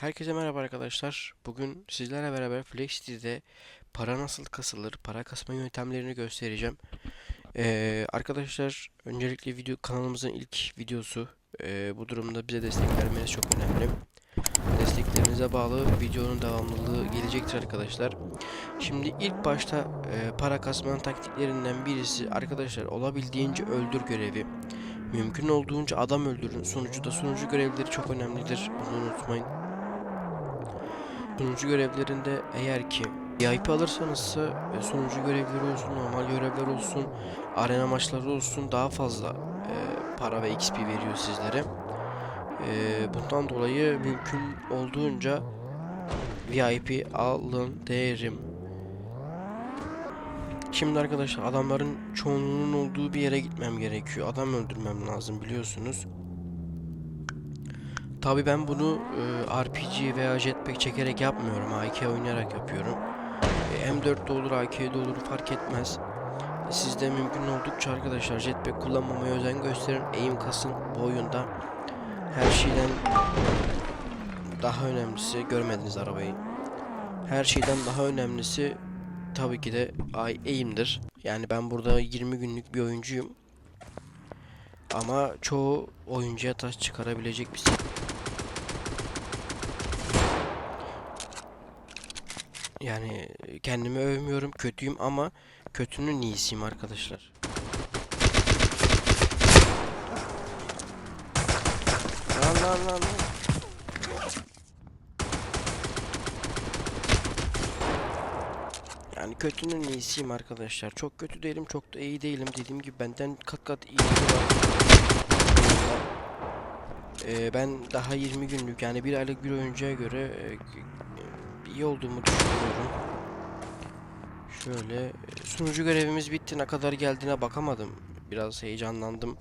Herkese merhaba arkadaşlar. Bugün sizlerle beraber FlexiT'de para nasıl kasılır, para kasma yöntemlerini göstereceğim. Ee, arkadaşlar öncelikle video kanalımızın ilk videosu. Ee, bu durumda bize destek vermeniz çok önemli. Desteklerinize bağlı videonun devamlılığı gelecektir arkadaşlar. Şimdi ilk başta e, para kasmanın taktiklerinden birisi arkadaşlar olabildiğince öldür görevi. Mümkün olduğunca adam öldürün. Sonuçta sunucu görevleri çok önemlidir. Bunu unutmayın. Sunucu görevlerinde eğer ki VIP alırsanız e, sunucu görevleri olsun, normal görevler olsun, arena maçları olsun daha fazla e, para ve XP veriyor sizlere. E, bundan dolayı mümkün olduğunca VIP alın derim. Şimdi arkadaşlar adamların çoğunluğunun olduğu bir yere gitmem gerekiyor. Adam öldürmem lazım biliyorsunuz. Tabii ben bunu e, RPG veya jetpack çekerek yapmıyorum. AK oynayarak yapıyorum. E, M4'de olur, AK'de olur fark etmez. E, Siz mümkün oldukça arkadaşlar jetpack kullanmamaya özen gösterin. Aim kasın bu oyunda. Her şeyden daha önemlisi görmediniz arabayı. Her şeyden daha önemlisi tabii ki de aim'dir. Yani ben burada 20 günlük bir oyuncuyum. Ama çoğu oyuncuya taş çıkarabilecek bir Yani kendimi övmüyorum, kötüyüm ama kötünün iyisiyim arkadaşlar. Lan lan lan lan. Yani kötünün iyisiyim arkadaşlar. Çok kötü değilim, çok da iyi değilim. Dediğim gibi benden kat kat iyi. Ee, ben daha 20 günlük yani bir aylık bir oyuncuya göre e, iyi olduğumu düşünüyorum. Şöyle sunucu görevimiz bitti. Ne kadar geldiğine bakamadım. Biraz heyecanlandım.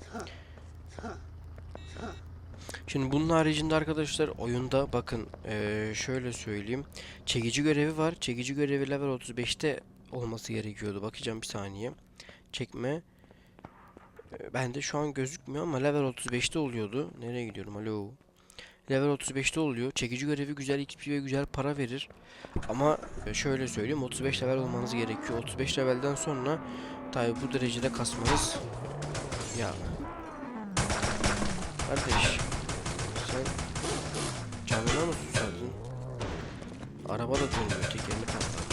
Şimdi bunun haricinde arkadaşlar oyunda bakın e, şöyle söyleyeyim. Çekici görevi var. Çekici görevi level 35'te olması gerekiyordu. Bakacağım bir saniye. Çekme. E, bende şu an gözükmüyor ama level 35'te oluyordu. Nereye gidiyorum? Alo. Level 35'te oluyor. Çekici görevi güzel XP ve güzel para verir. Ama şöyle söyleyeyim 35 level olmanız gerekiyor. 35 levelden sonra tabi bu derecede kasmanız ya kardeş sen canına mı susadın? Araba da dönüyor tekerini patlattı.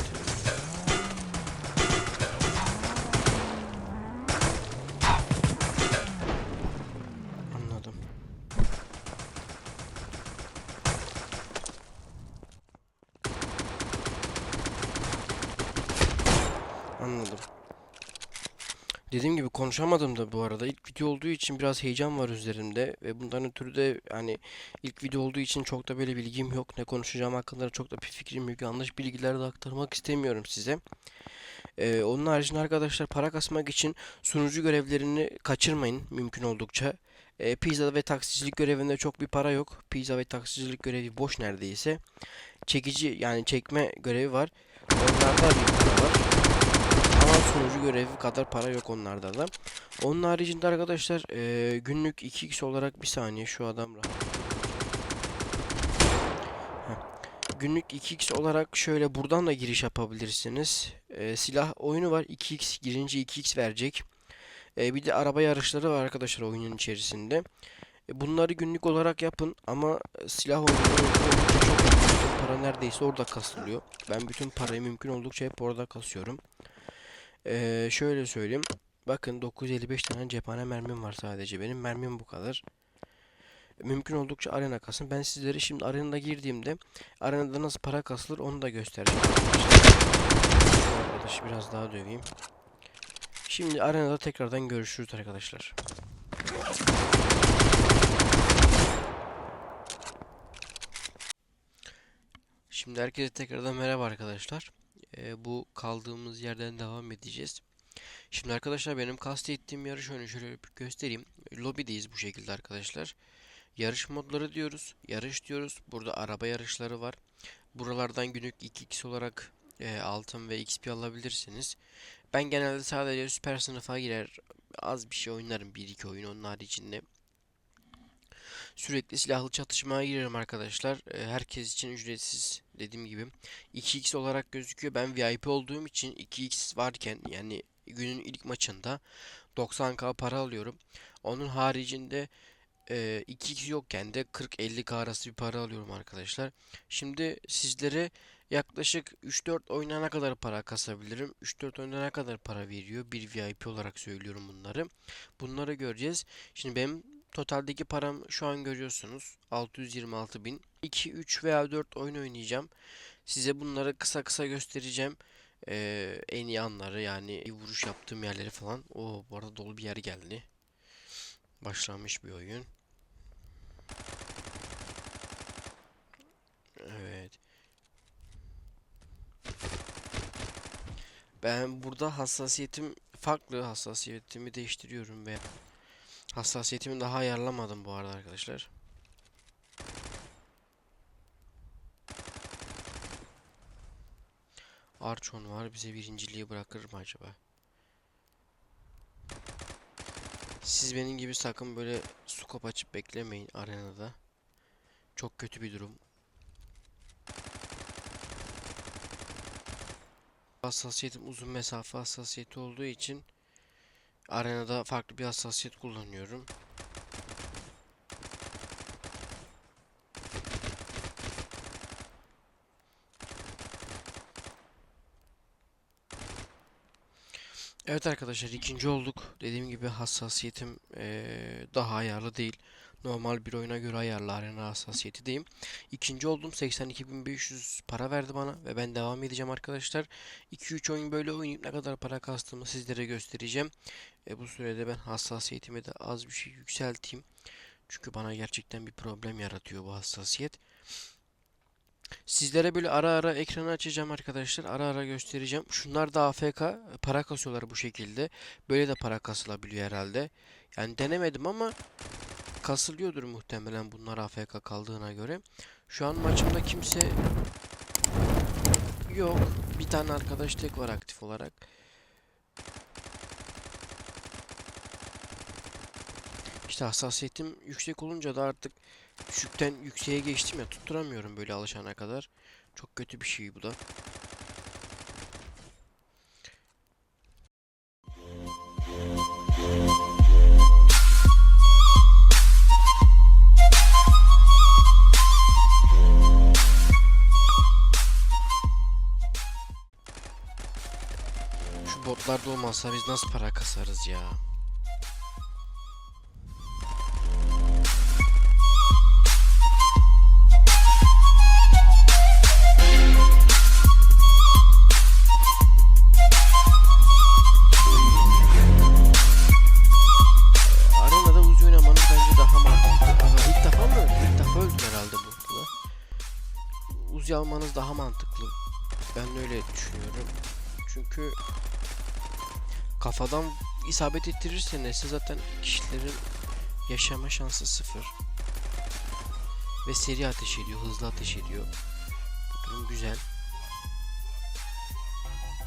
Dediğim gibi konuşamadım da bu arada. İlk video olduğu için biraz heyecan var üzerimde ve bundan ötürü de hani ilk video olduğu için çok da böyle bilgim yok. Ne konuşacağım hakkında çok da bir fikrim yok. Yanlış bilgiler de aktarmak istemiyorum size. Ee, onun haricinde arkadaşlar para kasmak için sunucu görevlerini kaçırmayın mümkün oldukça. Ee, pizza ve taksicilik görevinde çok bir para yok. Pizza ve taksicilik görevi boş neredeyse. Çekici yani çekme görevi var. Onlarda bir para var. Ama sunucu görevi kadar para yok onlarda da. Onun haricinde arkadaşlar eee, günlük 2x olarak bir saniye şu adam. Günlük 2x olarak şöyle buradan da giriş yapabilirsiniz. Eee, silah oyunu var 2x girince 2x verecek. Eee, bir de araba yarışları var arkadaşlar oyunun içerisinde. E, bunları günlük olarak yapın ama e, silah oldukça çok para neredeyse orada kasılıyor. Ben bütün parayı mümkün oldukça hep orada kasıyorum. Ee, şöyle söyleyeyim. Bakın 955 tane cephane mermim var sadece. Benim mermim bu kadar. Mümkün oldukça arena kasın. Ben sizlere şimdi arenada girdiğimde arenada nasıl para kasılır onu da göstereceğim. Arkadaşı biraz daha döveyim. Şimdi arenada tekrardan görüşürüz arkadaşlar. Şimdi herkese tekrardan merhaba arkadaşlar. Ee, bu kaldığımız yerden devam edeceğiz. Şimdi arkadaşlar benim kastettiğim yarış oyunu şöyle göstereyim. Lobideyiz bu şekilde arkadaşlar. Yarış modları diyoruz. Yarış diyoruz. Burada araba yarışları var. Buralardan günlük 2x olarak e, altın ve XP alabilirsiniz. Ben genelde sadece süper sınıfa girer az bir şey oynarım. 1-2 oyun onun haricinde. Sürekli silahlı çatışmaya girerim arkadaşlar. Ee, herkes için ücretsiz dediğim gibi. 2x olarak gözüküyor. Ben VIP olduğum için 2x varken yani günün ilk maçında 90k para alıyorum. Onun haricinde e, 2x yokken de 40-50k arası bir para alıyorum arkadaşlar. Şimdi sizlere yaklaşık 3-4 oynana kadar para kasabilirim. 3-4 oynana kadar para veriyor. Bir VIP olarak söylüyorum bunları. Bunları göreceğiz. Şimdi benim totaldeki param şu an görüyorsunuz. 626 bin. 2, 3 veya 4 oyun oynayacağım. Size bunları kısa kısa göstereceğim. Ee, en iyi anları yani vuruş yaptığım yerleri falan. O bu arada dolu bir yer geldi. Başlamış bir oyun. Evet. Ben burada hassasiyetim farklı hassasiyetimi değiştiriyorum ve hassasiyetimi daha ayarlamadım bu arada arkadaşlar. Archon var bize birinciliği bırakır mı acaba? Siz benim gibi sakın böyle scope açıp beklemeyin arenada. Çok kötü bir durum. Hassasiyetim uzun mesafe hassasiyeti olduğu için arenada farklı bir hassasiyet kullanıyorum. Evet arkadaşlar ikinci olduk. Dediğim gibi hassasiyetim eee, daha ayarlı değil. Normal bir oyuna göre ayarlı arena hassasiyetideyim. İkinci oldum. 82.500 para verdi bana ve ben devam edeceğim arkadaşlar. 2-3 oyun böyle oynayıp ne kadar para kastığımı sizlere göstereceğim. E, bu sürede ben hassasiyetimi de az bir şey yükselteyim. Çünkü bana gerçekten bir problem yaratıyor bu hassasiyet. Sizlere böyle ara ara ekranı açacağım arkadaşlar. Ara ara göstereceğim. Şunlar da AFK para kasıyorlar bu şekilde. Böyle de para kasılabiliyor herhalde. Yani denemedim ama kasılıyordur muhtemelen bunlar AFK kaldığına göre. Şu an maçımda kimse yok. Bir tane arkadaş tek var aktif olarak. İşte hassasiyetim yüksek olunca da artık düşükten yükseğe geçtim ya tutturamıyorum böyle alışana kadar. Çok kötü bir şey bu da. Şu botlar da olmazsa biz nasıl para kasarız ya? Ben öyle düşünüyorum. Çünkü kafadan isabet ettirirseniz size zaten kişilerin yaşama şansı sıfır. Ve seri ateş ediyor, hızlı ateş ediyor. Bu durum güzel.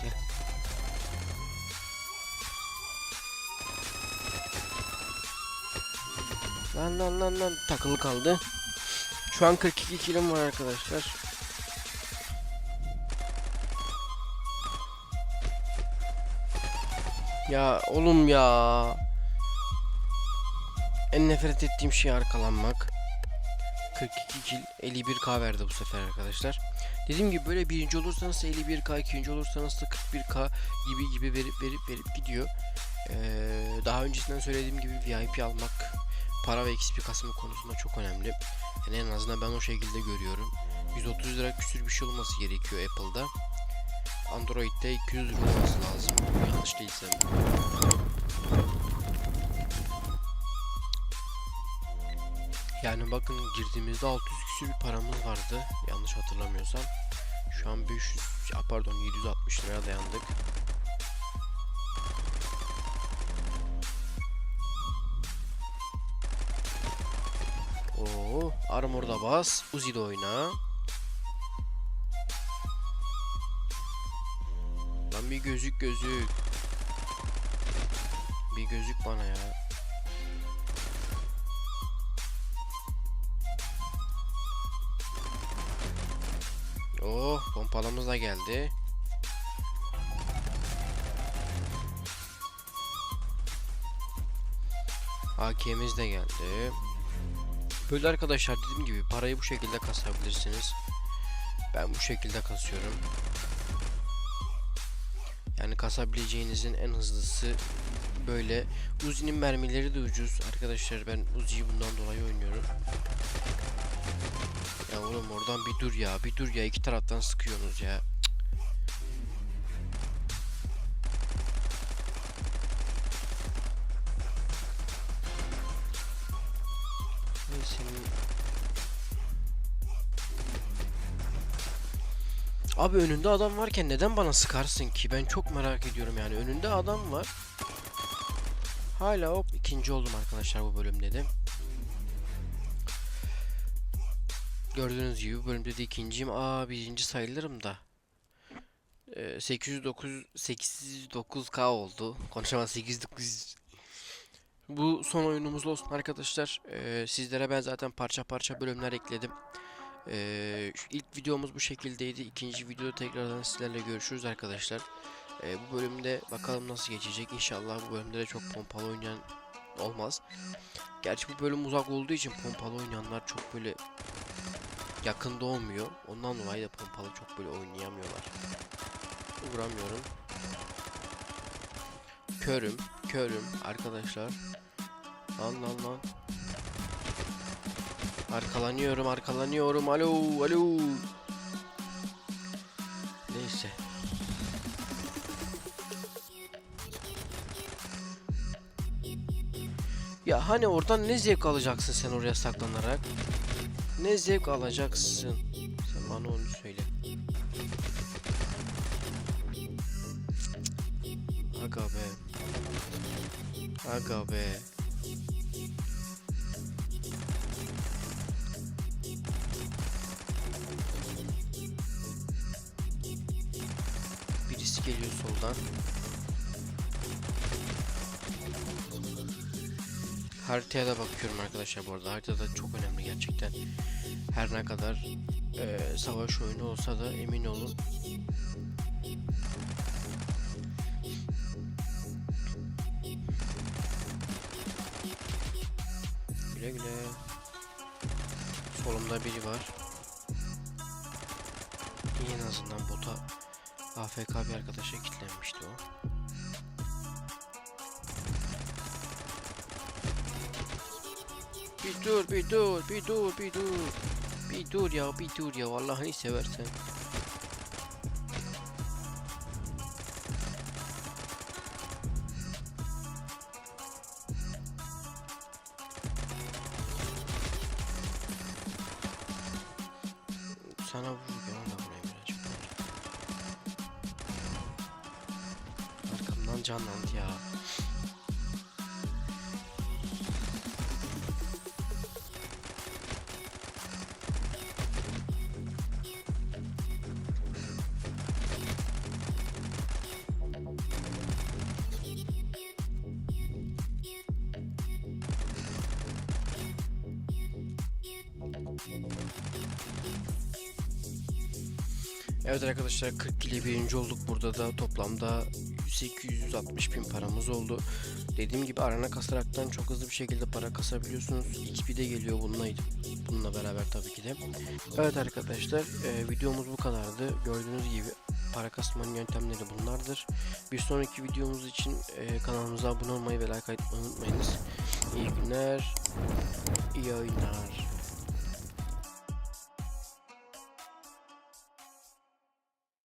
Gel. Lan lan lan lan takılı kaldı. Şu an 42 kilim var arkadaşlar. Ya oğlum ya. En nefret ettiğim şey arkalanmak. 42 kill 51k verdi bu sefer arkadaşlar. Dediğim gibi böyle birinci olursanız 51k, ikinci olursanız da 41k gibi gibi verip verip verip gidiyor. Ee, daha öncesinden söylediğim gibi VIP almak para ve XP kasımı konusunda çok önemli. Yani en azından ben o şekilde görüyorum. 130 lira küsür bir şey olması gerekiyor Apple'da. Android'de 200 lira olması lazım. Yanlış değilsem. Yani bakın girdiğimizde 600 küsür bir paramız vardı. Yanlış hatırlamıyorsam. Şu an 500, ya pardon 760 liraya dayandık. Oo, armorda bas, Uzi de oyna. Bir gözük gözük. Bir gözük bana ya. Oh pompalımız da geldi. AK'miz de geldi. Böyle arkadaşlar dediğim gibi parayı bu şekilde kasabilirsiniz. Ben bu şekilde kasıyorum. Yani kasabileceğinizin en hızlısı böyle. Uzi'nin mermileri de ucuz. Arkadaşlar ben Uzi'yi bundan dolayı oynuyorum. Ya oğlum oradan bir dur ya. Bir dur ya. iki taraftan sıkıyorsunuz ya. Abi önünde adam varken neden bana sıkarsın ki? Ben çok merak ediyorum yani. Önünde adam var. Hala hop ikinci oldum arkadaşlar bu bölümde de. Gördüğünüz gibi bölümde de ikinciyim. Aa birinci sayılırım da. Ee, 809 809k oldu. Konuşamaz 809 Bu son oyunumuz olsun arkadaşlar. Ee, sizlere ben zaten parça parça bölümler ekledim. Ee, ilk videomuz bu şekildeydi. İkinci videoda tekrardan sizlerle görüşürüz arkadaşlar. Ee, bu bölümde bakalım nasıl geçecek. İnşallah bu bölümde de çok pompalı oynayan olmaz. Gerçi bu bölüm uzak olduğu için pompalı oynayanlar çok böyle yakında olmuyor. Ondan dolayı da pompalı çok böyle oynayamıyorlar. Vuramıyorum. Körüm, körüm arkadaşlar. Lan lan lan. Arkalanıyorum, arkalanıyorum. Alo, alo. Neyse. Ya hani oradan ne zevk alacaksın sen oraya saklanarak? Ne zevk alacaksın? Sen bana onu söyle. Aga be. Aga be. Soldan. Haritaya da bakıyorum arkadaşlar bu arada. Harita da çok önemli gerçekten. Her ne kadar eee, savaş oyunu olsa da emin olun. Güle güle. Solumda biri var. İyi en azından bota AFK bir arkadaşa kilitlenmişti o. Bir dur, bir dur, bir dur, bir dur. Bir dur ya, bir dur ya. Allah'ını seversen. Evet arkadaşlar 40 ile birinci olduk burada da toplamda 860 bin paramız oldu. Dediğim gibi arana kasaraktan çok hızlı bir şekilde para kasabiliyorsunuz. XP de geliyor bununla, bununla beraber tabii ki de. Evet arkadaşlar e, videomuz bu kadardı. Gördüğünüz gibi para kasmanın yöntemleri bunlardır. Bir sonraki videomuz için e, kanalımıza abone olmayı ve like atmayı unutmayınız. İyi günler, iyi oyunlar.